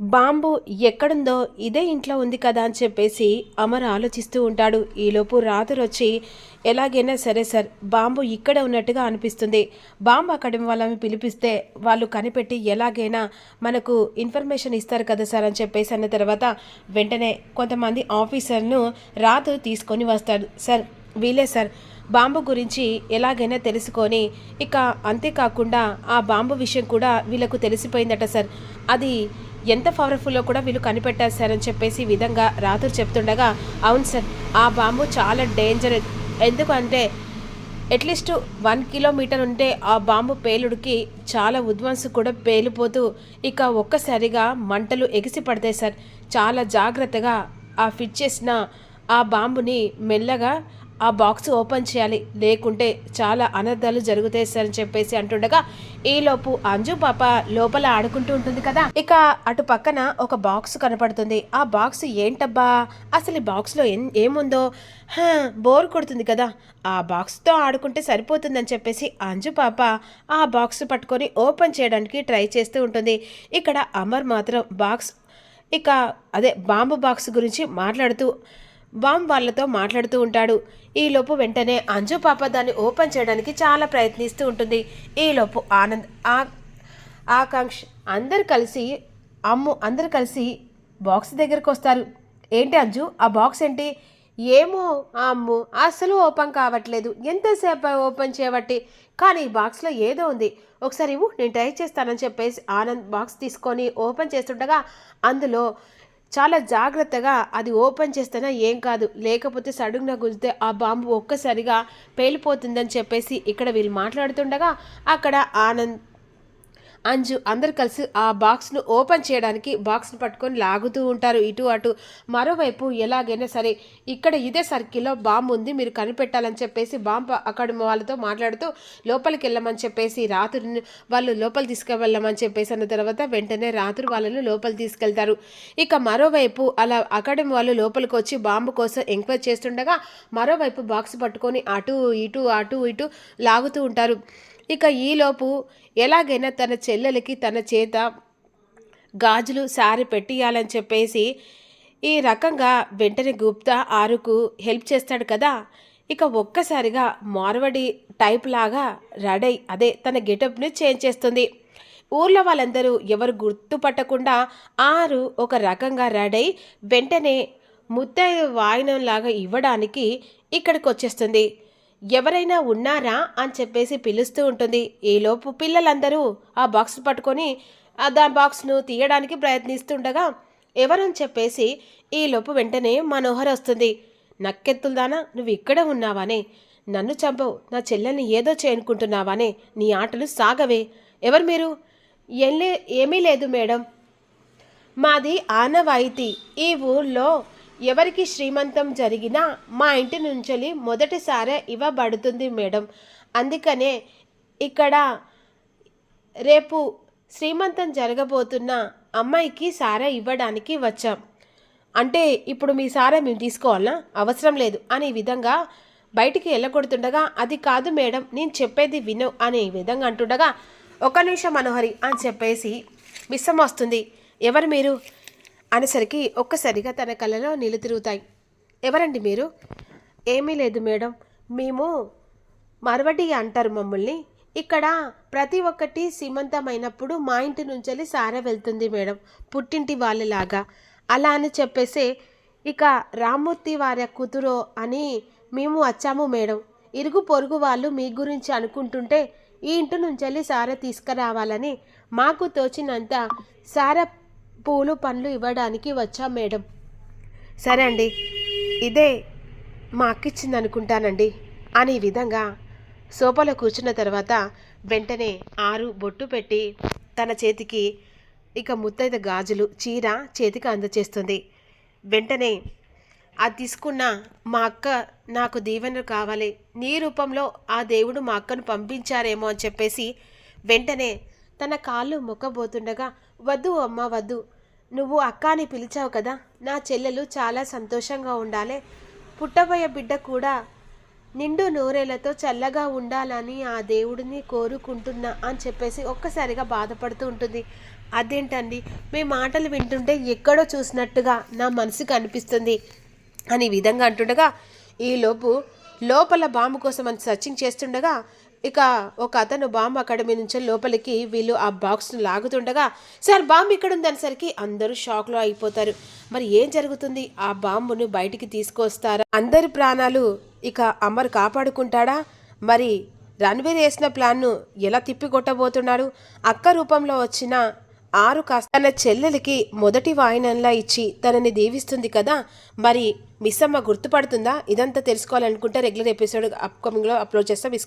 Bomb ఎక్కడుందో ఇదే ఇంట్లో ఉంది కదా అని చెప్పేసి అమర్ ఆలోచిస్తూ ఉంటాడు. ఈలోపు రాత్రి వచ్చి ఎలాగైనా సరే సార్ బాంబు ఇక్కడ ఉన్నట్టుగా అనిపిస్తుంది. బాంబు అకాడమీ వాళ్ళని పిలిపిస్తే వాళ్ళు కనిపెట్టి ఎలాగైనా మనకు ఇన్ఫర్మేషన్ ఇస్తారు కదా సార్ అని చెప్పేసి అన్న తర్వాత వెంటనే కొంతమంది ఆఫీసర్ను రాతు తీసుకొని వస్తాడు. సార్ వీలే సార్ బాంబు గురించి ఎలాగైనా తెలుసుకొని ఇక అంతేకాకుండా ఆ బాంబు విషయం కూడా వీళ్ళకు తెలిసిపోయిందట సార్. అది ఎంత పవర్ఫుల్లో కూడా వీళ్ళు కనిపెట్టేశారని చెప్పేసి విధంగా రాత్రి చెప్తుండగా అవును సార్ ఆ బాంబు చాలా డేంజర్ ఎందుకంటే అట్లీస్ట్ వన్ కిలోమీటర్ ఉంటే ఆ బాంబు పేలుడికి చాలా ఉద్వాంసు కూడా పేలిపోతూ ఇక ఒక్కసారిగా మంటలు ఎగిసి పడతాయి సార్. చాలా జాగ్రత్తగా ఆ ఫిట్ చేసిన ఆ బాంబుని మెల్లగా ఆ బాక్స్ ఓపెన్ చేయాలి. లేకుంటే చాలా అనర్థాలు జరుగుతాయి సార్ అని చెప్పేసి అంటుండగా ఈలోపు అంజు పాప లోపల ఆడుకుంటూ ఉంటుంది కదా. ఇక అటు పక్కన ఒక బాక్స్ కనపడుతుంది. ఆ బాక్స్ ఏంటబ్బా? అసలు ఈ బాక్స్లో ఏముందో? బోర్ కొడుతుంది కదా. ఆ బాక్స్తో ఆడుకుంటే సరిపోతుందని చెప్పేసి అంజు పాప ఆ బాక్స్ పట్టుకొని ఓపెన్ చేయడానికి ట్రై చేస్తూ ఉంటుంది. ఇక్కడ అమర్ మాత్రం బాక్స్ ఇక అదే బాంబు బాక్స్ గురించి మాట్లాడుతూ బామ్ వాళ్ళతో మాట్లాడుతూ ఉంటాడు. ఈలోపు వెంటనే అంజు పాప దాన్ని ఓపెన్ చేయడానికి చాలా ప్రయత్నిస్తూ ఉంటుంది. ఈలోపు ఆనంద్ ఆ ఆకాంక్ష అందరు కలిసి అమ్ము అందరు కలిసి బాక్స్ దగ్గరకు వస్తారు. ఏంటి అంజు ఆ బాక్స్ ఏంటి? ఏమో ఆ అమ్ము అసలు ఓపెన్ కావట్లేదు. ఎంతసేపు ఓపెన్ చేయబట్టి? కానీ ఈ బాక్స్లో ఏదో ఉంది. ఒకసారి ఇవ్వు నేను ట్రై చేస్తానని చెప్పేసి ఆనంద్ బాక్స్ తీసుకొని ఓపెన్ చేస్తుండగా అందులో చాలా జాగ్రత్తగా అది ఓపెన్ చేస్తేనే ఏం కాదు. లేకపోతే సడన్గా గుంజితే ఆ బాంబు ఒక్కసారిగా పేలిపోతుందని చెప్పేసి ఇక్కడ వీళ్ళు మాట్లాడుతుండగా అక్కడ ఆనంద్ అంజు అందరు కలిసి ఆ బాక్స్ను ఓపెన్ చేయడానికి బాక్స్ను పట్టుకొని లాగుతూ ఉంటారు. ఇటు అటు మరోవైపు ఎలాగైనా సరే ఇక్కడ ఇదే సర్కిల్లో బాంబు ఉంది మీరు కనిపెట్టాలని చెప్పేసి బాంబు అక్కడ వాళ్ళతో మాట్లాడుతూ లోపలికి వెళ్ళమని చెప్పేసి రాత్రిని వాళ్ళు లోపల తీసుకువెళ్ళమని చెప్పేసి అన్న తర్వాత వెంటనే రాత్రి వాళ్ళను లోపలి తీసుకెళ్తారు. ఇక మరోవైపు అలా అకాడమీ వాళ్ళు లోపలికి వచ్చి బాంబు కోసం ఎంక్వైరీ చేస్తుండగా మరోవైపు బాక్స్ పట్టుకొని అటు ఇటు అటు ఇటు లాగుతూ ఉంటారు. ఇక ఈలోపు ఎలాగైనా తన చెల్లెలకి తన చేత గాజులు సారి పెట్టియాలని చెప్పేసి ఈ రకంగా వెంటనే గుప్తా ఆరుకు హెల్ప్ చేస్తాడు కదా. ఇక ఒక్కసారిగా మార్వడి టైప్ లాగా రెడై అదే తన గెటప్ని చేంజ్ చేస్తుంది. ఊర్లో వాళ్ళందరూ ఎవరు గుర్తుపట్టకుండా ఆరు ఒక రకంగా రెడై వెంటనే ముత్తైదు వాయినంలాగా ఇవ్వడానికి ఇక్కడికి వచ్చేస్తుంది ఎవరైనా ఉన్నారా? అని చెప్పేసి పిలుస్తూ ఉంటుంది. ఈలోపు పిల్లలందరూ ఆ బాక్స్ పట్టుకొని ఆ బాక్స్ను తీయడానికి ప్రయత్నిస్తుండగా ఎవరని చెప్పేసి ఈలోపు వెంటనే మనోహర్ వస్తుంది. నక్కెత్తులదానా నువ్వు ఇక్కడే ఉన్నావానే? నన్ను చంపవు. నా చెల్లెల్ని ఏదో చేయనుకుంటున్నావానే నీ ఆటలు సాగవే. ఎవరు మీరు? ఎల్లే ఏమీ లేదు మేడం. మాది ఆనవాయితీ. ఈ ఊర్లో ఎవరికి శ్రీమంతం జరిగినా మా ఇంటి నుంచి మొదటిసారి ఇవ్వబడుతుంది మేడం. అందుకనే ఇక్కడ రేపు శ్రీమంతం జరగబోతున్న అమ్మాయికి సారా ఇవ్వడానికి వచ్చాం. అంటే ఇప్పుడు మీ సారా మేము తీసుకోవాలా అవసరం లేదు. అనే విధంగా బయటికి వెళ్ళగొడుతుండగా అది కాదు మేడం నేను చెప్పేది విను అనే విధంగా అంటుండగా ఒక నిమిషం మనోహరి అని చెప్పేసి మిస్సం వస్తుంది. ఎవరు మీరు? అనేసరికి ఒక్కసారిగా తన కళ్ళలో నీళ్ళు తిరుగుతాయి. ఎవరండి మీరు? ఏమీ లేదు మేడం. మేము మరవడి అంటారు మమ్మల్ని. ఇక్కడ ప్రతి ఒక్కటి సీమంతమైనప్పుడు మా ఇంటి నుంచి సారా వెళ్తుంది మేడం పుట్టింటి వాళ్ళలాగా. అలా అని చెప్పేసి ఇక రామ్మూర్తి వారి కూతురు అని మేము వచ్చాము మేడం. ఇరుగు పొరుగు వాళ్ళు మీ గురించి అనుకుంటుంటే ఈ ఇంటి నుంచి సారా తీసుకురావాలని మాకు తోచినంత సారా పూలు పండ్లు ఇవ్వడానికి వచ్చాం మేడం? సరే అండి. ఇదే మా అక్కిచ్చింది అనుకుంటానండి. అని ఈ విధంగా సోఫాలో కూర్చున్న తర్వాత వెంటనే ఆరు బొట్టు పెట్టి తన చేతికి ఇక ముత్తైద గాజులు చీర చేతికి అందచేస్తుంది. వెంటనే అది తీసుకున్న మా అక్క నాకు దీవెన కావాలి. నీ రూపంలో ఆ దేవుడు మా అక్కను పంపించారేమో అని చెప్పేసి వెంటనే తన కాళ్ళు మొక్కబోతుండగా వద్దు అమ్మ వద్దు. నువ్వు అక్క అని పిలిచావు కదా. నా చెల్లెలు చాలా సంతోషంగా ఉండాలి. పుట్టబోయే బిడ్డ కూడా నిండు నూరేళ్ళతో చల్లగా ఉండాలని ఆ దేవుడిని కోరుకుంటున్నా అని చెప్పేసి ఒక్కసారిగా బాధపడుతూ ఉంటుంది. అదేంటండి? మీ మాటలు వింటుంటే ఎక్కడో చూసినట్టుగా నా మనసుకు అనిపిస్తుంది అని విధంగా అంటుండగా ఈలోపు లోపల బాంబు కోసం అని సర్చింగ్ చేస్తుండగా ఇక ఒక అతను బాంబు అకాడమీ నుంచి లోపలికి వీళ్ళు ఆ బాక్స్ను లాగుతుండగా సార్ బాంబు ఇక్కడ ఉందనేసరికి అందరూ షాక్లో అయిపోతారు. మరి ఏం జరుగుతుంది? ఆ బాంబును బయటికి తీసుకొస్తారా? అందరి ప్రాణాలు ఇక అమర్ కాపాడుకుంటాడా? మరి రణ్వీర్ వేసిన ప్లాన్ను ఎలా తిప్పికొట్టబోతున్నాడు అక్క రూపంలో వచ్చిన ఆరు కాస్త తన చెల్లెలికి మొదటి వాయినంలా ఇచ్చి తనని దీవిస్తుంది కదా మరి మిస్ అమ్మ గుర్తుపడుతుందా? ఇదంతా తెలుసుకోవాలనుకుంటే రెగ్యులర్ ఎపిసోడ్ అప్కమింగ్లో అప్లోడ్ చేస్తా మిస్